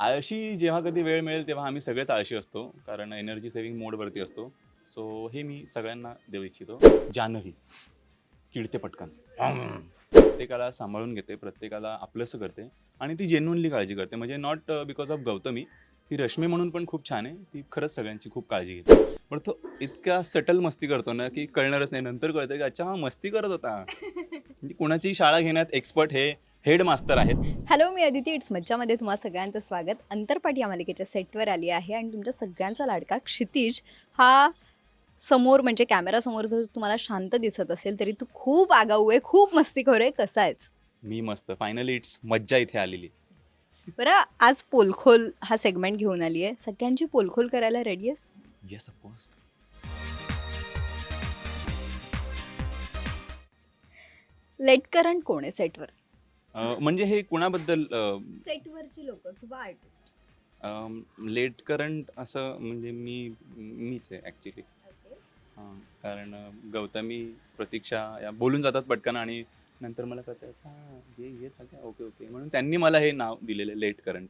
आळशी जेव्हा कधी वेळ मिळेल तेव्हा आम्ही सगळेच आळशी असतो कारण एनर्जी सेव्हिंग मोडवरती असतो. सो हे मी सगळ्यांना देऊ इच्छितो. जान्हवी चिडते पटकन. प्रत्येकाला सांभाळून घेते प्रत्येकाला आपलंसं करते आणि ती जेन्युनली काळजी करते. म्हणजे नॉट बिकॉज ऑफ गौतमी ती रश्मी म्हणून पण खूप छान आहे. ती खरंच सगळ्यांची खूप काळजी घेते. पण तो इतका सटल मस्ती करतो ना की कळणारच नाही. नंतर कळतं की अच्छा हा मस्ती करत होता. म्हणजे कुणाची शाळा घेण्यात एक्सपर्ट हे हेड मास्तर आहेत. हॅलो मी अदिती. इट्स मज्जामध्ये तुम्हा सगळ्यांचं स्वागत. अंतरपाट या मालिकेच्या सेटवर आली आहे आणि तुमच्या सगळ्यांचा लाडका क्षितिज हा समोर म्हणजे कॅमेरासमोर जर तुम्हाला शांत दिसत असेल तरी तू खूप आगाऊ आहे खूप मस्तीखोर आहे. कसा आहेस? मी मस्त. फायनली इट्स मज्जा इथे आलेली. बरं आज पोलखोल हा सेगमेंट घेऊन आली आहे. सगळ्यांची पोलखोल करायला रेडी आहेस? येस ऑफकोर्स लेट करंट कोण आहे सेटवर म्हणजे हे कुणाबद्दल सेटवरची लोक किंवा आर्टिस्ट लेट करंट असं म्हणजे मी मीच आहे ॲक्च्युली कारण अं, गौतमी प्रतीक्षा या बोलून जातात पटकन आणि नंतर मला कळतं अच्छा हे येत ओके ओके. म्हणून त्यांनी मला हे नाव दिलेलं लेट करंट.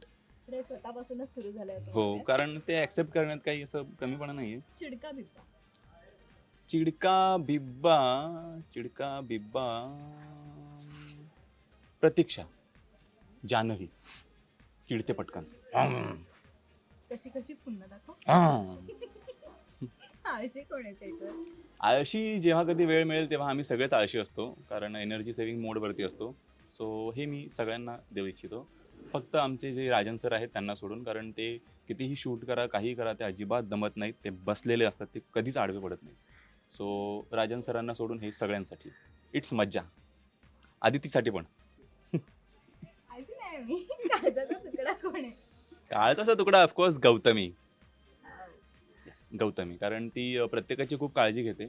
स्वतःपासूनच सुरू झालं हो कारण ते ॲक्सेप्ट करण्यात काही असं कमीपणा नाही आहे चिडका बिब्बा चिडका बिब्बा चिडका बिब्बा. प्रतीक्षा जान्हवी चिडते पटकन. कशी कशी पुन्हा दाखव. आळशी कोण आहे सेटवर आळशी जेव्हा कधी वेळ मिळेल तेव्हा आम्ही सगळेच आळशी असतो कारण एनर्जी सेव्हिंग मोडवरती असतो. सो हे मी सगळ्यांना देऊ इच्छितो. फक्त आमचे जे राजन सर आहेत त्यांना सोडून कारण ते कितीही शूट करा काही करा ते अजिबात दमत नाहीत. ते बसलेले असतात ते कधीच आडवे पडत नाहीत. सो राजन सरांना सोडून हे सगळ्यांसाठी. इट्स मज्जा. आदितीसाठी पण. मी. काळजाचा तुकडा कोण आहे? काळचा तुकडा ऑफकोर्स गौतमी. येस गौतमी. कारण ती अ, प्रत्येकाची खूप काळजी घेते.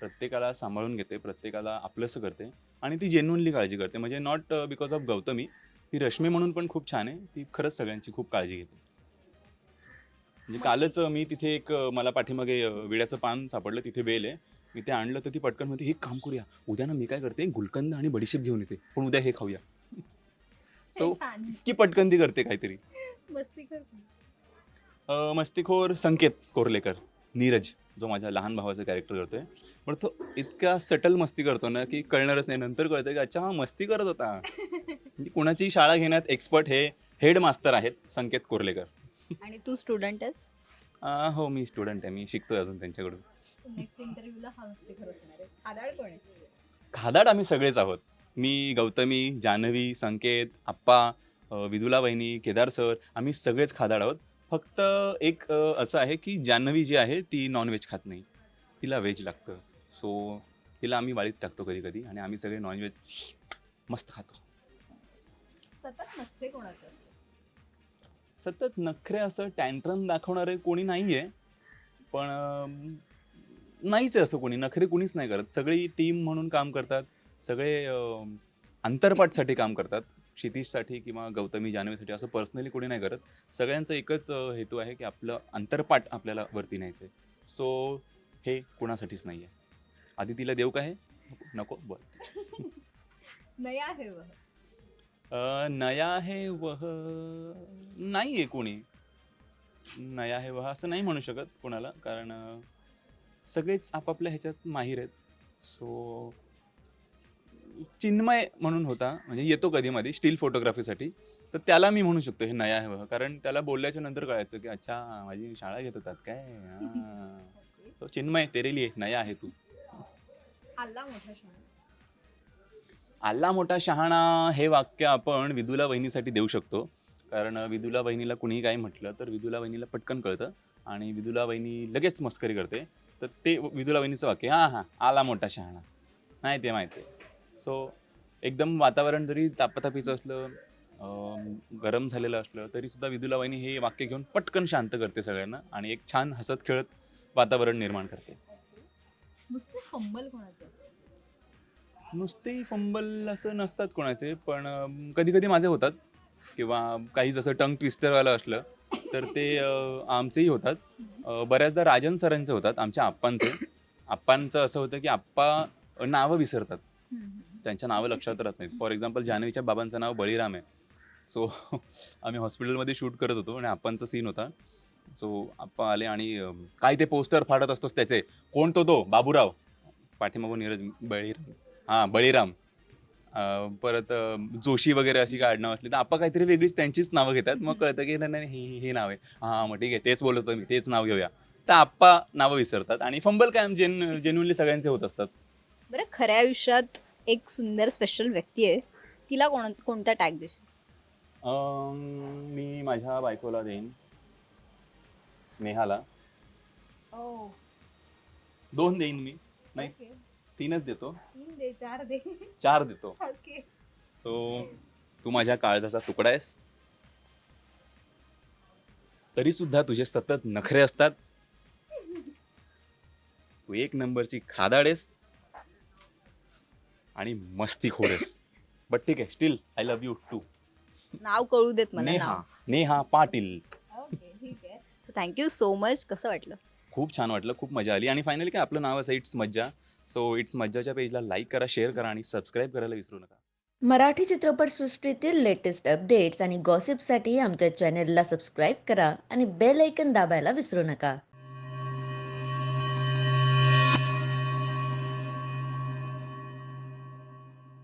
प्रत्येकाला सांभाळून घेते प्रत्येकाला आपलंसं करते आणि ती जेन्युनली काळजी करते. म्हणजे नॉट बिकॉज ऑफ गौतमी ती रश्मी म्हणून पण खूप छान आहे. ती खरंच सगळ्यांची खूप काळजी घेते. म्हणजे कालच अ, मी तिथे एक अ, मला पाठीमागे अ, विड्याचं पान सापडलं. तिथे बेल आहे. मी ते आणलं तर ती पटकन म्हणते हे काम करूया. उद्या ना मी काय करते? गुलकंद आणि बडीशेप घेऊन येते. पण उद्या हे खाऊया. सो छान की पटकन ती करते काहीतरी. मस्ती करतो. अ, मस्तीखोर संकेत कोर्लेकर नीरज जो माझ्या लहान भावाचं कॅरेक्टर करतोय. पण तो इतका सटल मस्ती करतो ना की कळणारच नाही. नंतर कळतं की अच्छा हा मस्ती करत होता. म्हणजे कुणाची शाळा घेण्यात एक्सपर्ट हे हेड मास्तर आहेत संकेत कोर्लेकर. आणि तू स्टुडंट आहेस? अ, हो मी स्टुडंट आहे. मी शिकतोय अजून त्यांच्याकडून. नेक्स्ट इंटरव्ह्यूला हा मस्ती करत असणार आहे. खादाड कोण आहे? खादाड आम्ही सगळेच आहोत. मी गौतमी जान्हवी संकेत आप्पा विदुला वहिनी केदार सर आम्ही सगळेच खादाड आहोत. फक्त एक असं आहे की जान्हवी जी आहे ती नॉनव्हेज खात नाही. तिला व्हेज लागतं. सो तिला आम्ही वाळीत टाकतो कधी कधी आणि आम्ही सगळे नॉनव्हेज मस्त खातो. सतत कोणाचं असतं सतत नखरे असं टँट्रम दाखवणारे कोणी नाही आहे पण नाहीच आहे असं कोणी. नखरे कोणीच नाही करत. सगळी टीम म्हणून काम करतात. सगळे अंतरपाठसाठी काम करतात. क्षितिजसाठी किंवा गौतमी जान्हवीसाठी असं पर्सनली कोणी नाही करत. सगळ्यांचं एकच हेतू आहे की आपलं अंतरपाठ आपल्याला वरती न्यायचं आहे सो हे कोणासाठीच नाही आहे आधी तिला देऊ का हे? नको बरं. नाही आहे वह. नया है वह नाही आहे कोणी. नया है वह असं नाही म्हणू शकत कोणाला कारण सगळेच आपापल्या ह्याच्यात माहीर आहेत. सो चिन्मय म्हणून होता म्हणजे येतो कधी मध्ये स्टील फोटोग्राफीसाठी. तर त्याला मी म्हणू शकतो हे नया आहे कारण त्याला बोलल्याच्या नंतर कळायचं की अच्छा माझी शाळा घेत होतात काय? हां. तो चिन्मय तेरे लिए नया आहे तू. आल्ला मोठा शहाणा. आल्ला मोठा शहाणा हे वाक्य आपण विदुला वहिनीसाठी देऊ शकतो. कारण विदुला वहिनीला कुणीही काही म्हटलं तर विदुला वहिनीला पटकन कळतं. आणि विदुला वहिनी लगेच मस्करी करते. तर ते विदुला वहिनीचं वाक्य हां हां आला मोठा शहाणा. माहिती आहे माहिती आहे सो एकदम वातावरण जरी तापातापीचं असलं गरम झालेलं असलं तरी सुद्धा विदुला वहिनी हे वाक्य घेऊन पटकन शांत करते सगळ्यांना आणि एक छान हसत खेळत वातावरण निर्माण करते. नुसते फंबल कोणाचं नुसते फंबल असं नसतात कोणाचे पण कधी कधी माझे होतात किंवा काही जसं टंग ट्विस्टरवालं असलं तर ते आमचेही होतात. बऱ्याचदा राजन सरांचे होतात आमच्या आप्पांचे. आप्पांचं असं होतं की आप्पा नावं विसरतात. त्यांच्या नावं लक्षात राहत नाहीत. फॉर एक्झाम्पल जान्हवीच्या बाबांचं नाव बळीराम आहे. सो आम्ही हॉस्पिटलमध्ये शूट करत होतो आणि आप्पांचा सीन होता. सो आप्पा आले आणि काय ते पोस्टर फाडत असतोस त्याचे? कोण तो तो? बाबूराव. पाठीमागून नीरज बळीराम. हां बळीराम. परत जोशी वगैरे अशी काय आडनाव असली तर आप्पा काहीतरी वेगळीच त्यांचीच नावं घेतात. मग कळतं की नाही नाही हे नाव आहे. हां मग ठीक आहे तेच बोलत होतो मी तेच नाव घेऊया. तर आप्पा नावं विसरतात आणि फंबल कायम जेन जेन्युनली सगळ्यांचे होत असतात. बरं खऱ्या आयुष्यात एक सुंदर स्पेशल व्यक्ती आहे. तिला कोण कोणता टॅग देशील? अं, मी माझ्या बायकोला देईन. नेहाला. दोन देईन मी. नाही तीनच देतो. तीन दे चार दे. चार देतो. ओके. सो तू माझ्या काळजाचा तुकडा आहेस. तरी सुद्धा तुझे सतत नखरे असतात. तू एक नंबरची खादाड आहेस. आणि मस्ती आहेस बट ठीक आहे still I love you too नाव कळू देत मला नेहा नाव. नेहा पाटील. ओके ठीक आहे. सो थँक्यू सो मच कसं वाटलं? खूप छान वाटलं खूप मजा आली. आणि फायनली काय आपलं नाव असं इट्स मज्जा. सो इट्स मज्जाच्या पेजला लाईक करा शेअर करा आणि सबस्क्राईब करायला विसरू नका. मराठी चित्रपटसृष्टीतील लेटेस्ट अपडेट्स आणि गॉसिपसाठी आमच्या चॅनेलला सबस्क्राईब करा आणि बेल ऐकन दाबायला विसरू नका.